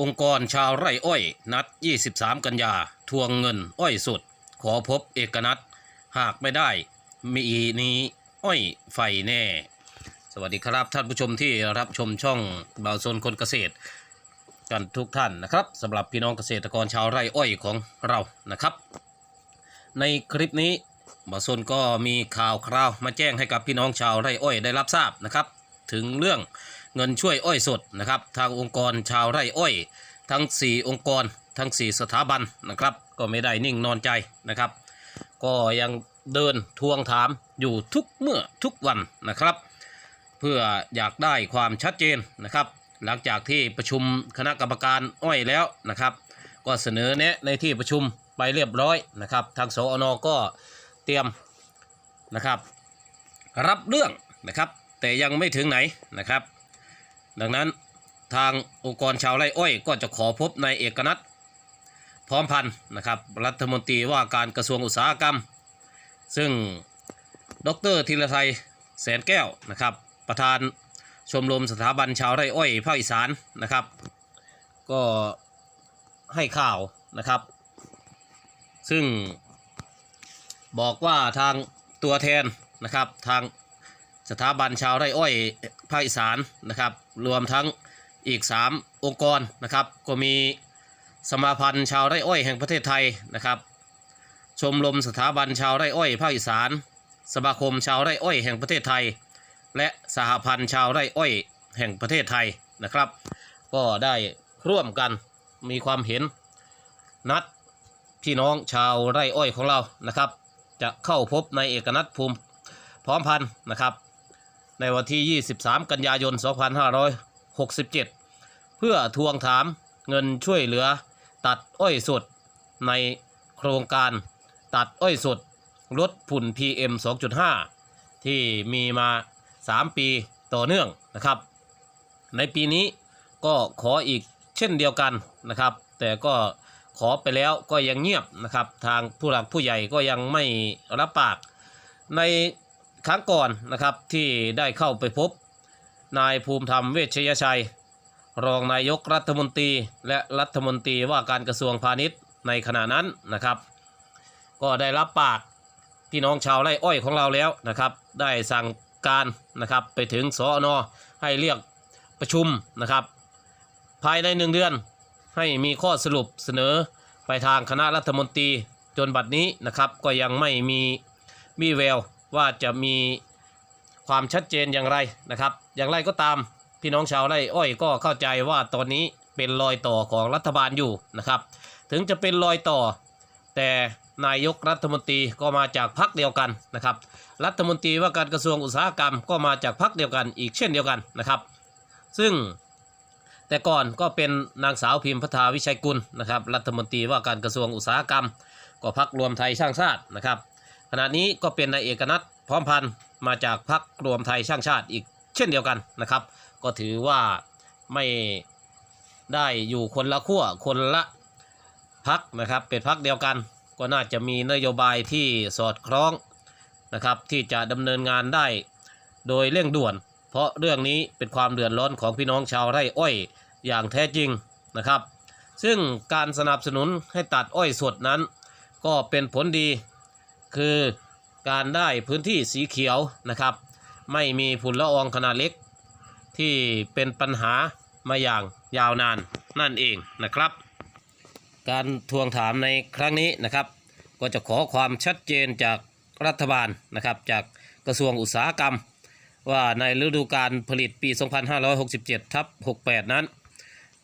องค์กรชาวไร่อ้อย นัด 23 กันยา ทวงเงินอ้อยสุด ขอพบเอกนัทหากไม่ได้ มีนี้อ้อยไฟแน่ สวัสดีครับท่านผู้ชมที่รับชมช่องบ่าวโซนคนเกษตร กันทุกท่านนะครับสำหรับพี่น้องเกษตรกรชาวไร่อ้อยของเรานะครับ ในคลิปนี้บ่าวโซนก็มีข่าวคราวมาแจ้งให้กับพี่น้องชาวไร่อ้อยได้รับทราบนะครับ ถึงเรื่อง เงินช่วยอ้อยสดนะครับ ทางองค์กรชาวไร่อ้อย ทั้ง 4 องค์กร ทั้ง 4 สถาบันนะครับ ก็ไม่ได้นิ่งนอนใจนะครับ ก็ยังเดินทวงถามอยู่ทุกเมื่อทุกวันนะครับ เพื่ออยากได้ความชัดเจนนะครับ หลังจากที่ประชุมคณะกรรมการอ้อยแล้วนะครับ ก็เสนอแนะในที่ประชุมไปเรียบร้อยนะครับ ทางสอนก็เตรียมนะครับ รับเรื่องนะครับ แต่ยังไม่ถึงไหนนะครับ ดังนั้นทางองค์กรชาวไร่อ้อย ก็จะขอพบนายเอกนัทพร้อมพันธ์นะครับรัฐมนตรีว่าการกระทรวงอุตสาหกรรม ซึ่งดรธีรไทยแสนแก้วนะครับ ประธานชมรมสถาบันชาวไร่อ้อยภาคอีสานนะครับ ก็ให้ข่าวนะครับ ซึ่งบอกว่าทางตัวแทนนะครับทาง สถาบันชาวไร่อ้อยภาคอีสานนะครับรวมทั้งอีก 3 องค์กรนะครับก็มีสมาพันธ์ชาวไร่อ้อยแห่งประเทศไทยนะครับ ชมรมสถาบันชาวไร่อ้อยภาคอีสาน สมาคมชาวไร่อ้อยแห่งประเทศไทย และสหพันธ์ชาวไร่อ้อยแห่งประเทศไทยนะครับ ก็ได้ร่วมกันมีความเห็นนัดพี่น้องชาวไร่อ้อยของเรานะครับ จะเข้าพบในเอกนัทภูมิพร้อมพันธ์นะครับ ในวันที่ 23 กันยายน 2567 เพื่อทวงถามเงินช่วยเหลือ ตัดอ้อยสด ในโครงการตัดอ้อยสดลดฝุ่น PM 2.5 ที่มีมา 3 ปีต่อเนื่องนะครับ ในปีนี้ก็ขออีกเช่นเดียวกันนะครับ แต่ก็ขอไปแล้วก็ยังเงียบนะครับ ทางผู้หลักผู้ใหญ่ก็ยังไม่รับปาก ใน ครั้งก่อนนะครับที่ได้เข้าไปพบ นายภูมิธรรมเวชยชัย รองนายกรัฐมนตรีและรัฐมนตรีว่าการกระทรวงพาณิชย์ในขณะนั้นนะครับ ก็ได้รับปากพี่น้องชาวไร่อ้อยของเราแล้วนะครับ ได้สั่งการนะครับไปถึงสอนอให้เรียกประชุมนะครับ ภายในหนึ่งเดือนให้มีข้อสรุปเสนอไปทางคณะรัฐมนตรีจนบัดนี้นะครับก็ยังไม่มีมีแวว ว่าจะมีความชัดเจนอย่างไรนะครับ อย่างไรก็ตามพี่น้องชาวไร่อ้อยก็เข้าใจว่าตอนนี้เป็นรอยต่อของรัฐบาลอยู่นะครับ ถึงจะเป็นรอยต่อ แต่นายกรัฐมนตรีก็มาจากพรรคเดียวกันนะครับ รัฐมนตรีว่าการกระทรวงอุตสาหกรรมก็มาจากพรรคเดียวกันอีกเช่นเดียวกันนะครับ ซึ่งแต่ก่อนก็เป็นนางสาวพิมพ์พัฒนาวิชัยกุลนะครับ รัฐมนตรีว่าการกระทรวงอุตสาหกรรม ก็พรรครวมไทยสร้างชาตินะครับ ขณะนี้ก็เป็นนายเอกนัทพร้อมพันธ์มาจากพรรครวมไทยสร้างชาติอีกเช่นเดียวกันนะครับ ก็ถือว่าไม่ได้อยู่คนละขั้วคนละพักนะครับเป็นพักเดียวกัน ก็น่าจะมีนโยบายที่สอดคล้องนะครับที่จะดำเนินงานได้โดยเร่งด่วน เพราะเรื่องนี้เป็นความเดือดร้อนของพี่น้องชาวไร่อ้อยอย่างแท้จริงนะครับ ซึ่งการสนับสนุนให้ตัดอ้อยสดนั้น ก็เป็นผลดี คือการได้พื้นที่สีเขียวนะครับ ไม่มีฝุ่นละอองขนาดเล็ก ที่เป็นปัญหามาอย่างยาวนานนั่นเองนะครับ การทวงถามในครั้งนี้นะครับ ก็จะขอความชัดเจนจากรัฐบาลนะครับ จากกระทรวงอุตสาหกรรม ว่าในฤดูการผลิตปี 2567ทับ68 นั้น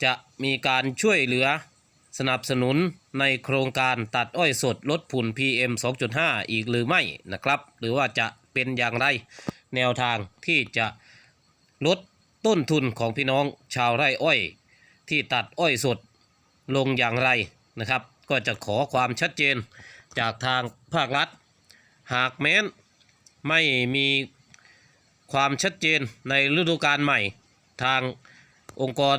จะมีการช่วยเหลือ สนับสนุนในโครงการตัดอ้อยสดลดฝุ่น PM 2.5 อีกหรือไม่นะครับ หรือว่าจะเป็นอย่างไรแนวทางที่จะลดต้นทุนของพี่น้องชาวไร่อ้อย ที่ตัดอ้อยสดลงอย่างไรนะครับ ก็จะขอความชัดเจนจากทางภาครัฐ หากแม้นไม่มีความชัดเจนในฤดูกาลใหม่ ทางองค์กร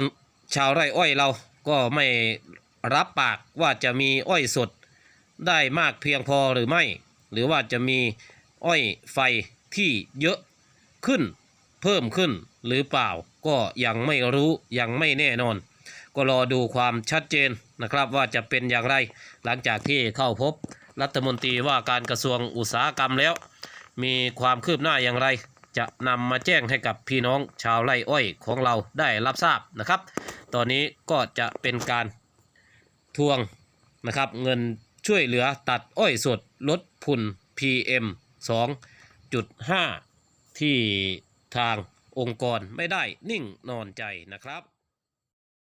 ชาวไร่อ้อยเราก็ไม่ รับปากว่าจะมีอ้อยสดได้มากเพียงพอหรือไม่ หรือว่าจะมีอ้อยไฟที่เยอะขึ้นเพิ่มขึ้นหรือเปล่าก็ยังไม่รู้ยังไม่แน่นอน ก็รอดูความชัดเจนนะครับว่าจะเป็นอย่างไร หลังจากที่เข้าพบรัฐมนตรีว่าการกระทรวงอุตสาหกรรมแล้ว มีความคืบหน้าอย่างไร จะนำมาแจ้งให้กับพี่น้องชาวไร่อ้อยของเราได้รับทราบนะครับ ตอนนี้ก็จะเป็นการ ทวงนะครับเงินช่วยเหลือตัดอ้อยสดลดพุ่น PM 2.5 ที่ทางองค์กรไม่ได้นิ่งนอนใจนะครับ